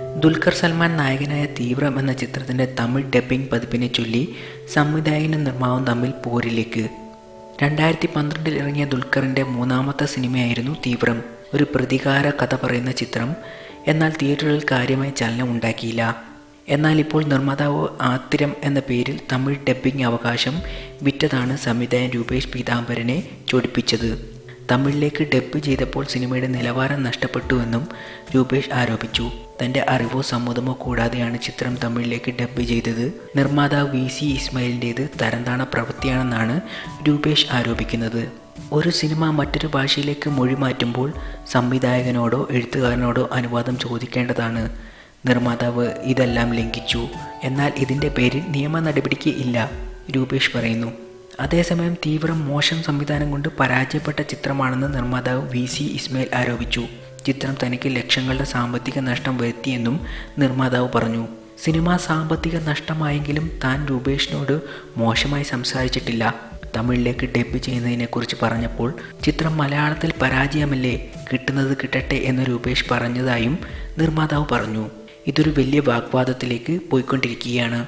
ദുൽഖർ സൽമാൻ നായകനായ തീവ്രം എന്ന ചിത്രത്തിന്റെ തമിഴ് ഡബ്ബിംഗ് പതിപ്പിനെ ചൊല്ലി സംവിധായകനും നിർമ്മാവും തമ്മിൽ പോരിലേക്ക്. രണ്ടായിരത്തി പന്ത്രണ്ടിൽ ഇറങ്ങിയ ദുൽഖറിന്റെ മൂന്നാമത്തെ സിനിമയായിരുന്നു തീവ്രം. ഒരു പ്രതികാര കഥ പറയുന്ന ചിത്രം. എന്നാൽ തിയേറ്ററിൽ കാര്യമായി ചലനം ഉണ്ടാക്കിയില്ല. എന്നാൽ ഇപ്പോൾ നിർമ്മാതാവ് ആത്തിരം എന്ന പേരിൽ തമിഴ് ഡബ്ബിംഗ് അവകാശം വിറ്റതാണ് സംവിധായകൻ രൂപേഷ് പീതാംബരനെ ചൊടിപ്പിച്ചത്. തമിഴിലേക്ക് ഡബ്ബ് ചെയ്തപ്പോൾ സിനിമയുടെ നിലവാരം നഷ്ടപ്പെട്ടുവെന്നും രൂപേഷ് ആരോപിച്ചു. തന്റെ അറിവോ സമ്മതമോ കൂടാതെയാണ് ചിത്രം തമിഴിലേക്ക് ഡബ്ബ് ചെയ്തത്. നിർമ്മാതാവ് വി സി ഇസ്മയിലിന്റേത് തരംതാണ പ്രവൃത്തിയാണെന്നാണ് രൂപേഷ് ആരോപിക്കുന്നത്. ഒരു സിനിമ മറ്റൊരു ഭാഷയിലേക്ക് മൊഴി മാറ്റുമ്പോൾ സംവിധായകനോടോ എഴുത്തുകാരനോടോ അനുവാദം ചോദിക്കേണ്ടതാണ്. നിർമ്മാതാവ് ഇതെല്ലാം ലംഘിച്ചു. എന്നാൽ ഇതിന്റെ പേരിൽ നിയമ നടപടിക്ക് ഇല്ല രൂപേഷ് പറയുന്നു. അതേസമയം തീവ്രം മോശം സംവിധാനം കൊണ്ട് പരാജയപ്പെട്ട ചിത്രമാണെന്ന് നിർമ്മാതാവ് വി സി ഇസ്മായിൽ ആരോപിച്ചു. ചിത്രം തനിക്ക് ലക്ഷങ്ങളുടെ സാമ്പത്തിക നഷ്ടം വരുത്തിയെന്നും നിർമ്മാതാവ് പറഞ്ഞു. സിനിമ സാമ്പത്തിക നഷ്ടമായെങ്കിലും താൻ രൂപേഷിനോട് മോശമായി സംസാരിച്ചിട്ടില്ല. തമിഴിലേക്ക് ഡബ് ചെയ്യുന്നതിനെക്കുറിച്ച് പറഞ്ഞപ്പോൾ ചിത്രം മലയാളത്തിൽ പരാജയമല്ലേ കിട്ടുന്നത് കിട്ടട്ടെ എന്ന് രൂപേഷ് പറഞ്ഞതായും നിർമ്മാതാവ് പറഞ്ഞു. ഇതൊരു വലിയ വാഗ്വാദത്തിലേക്ക് പോയിക്കൊണ്ടിരിക്കുകയാണ്.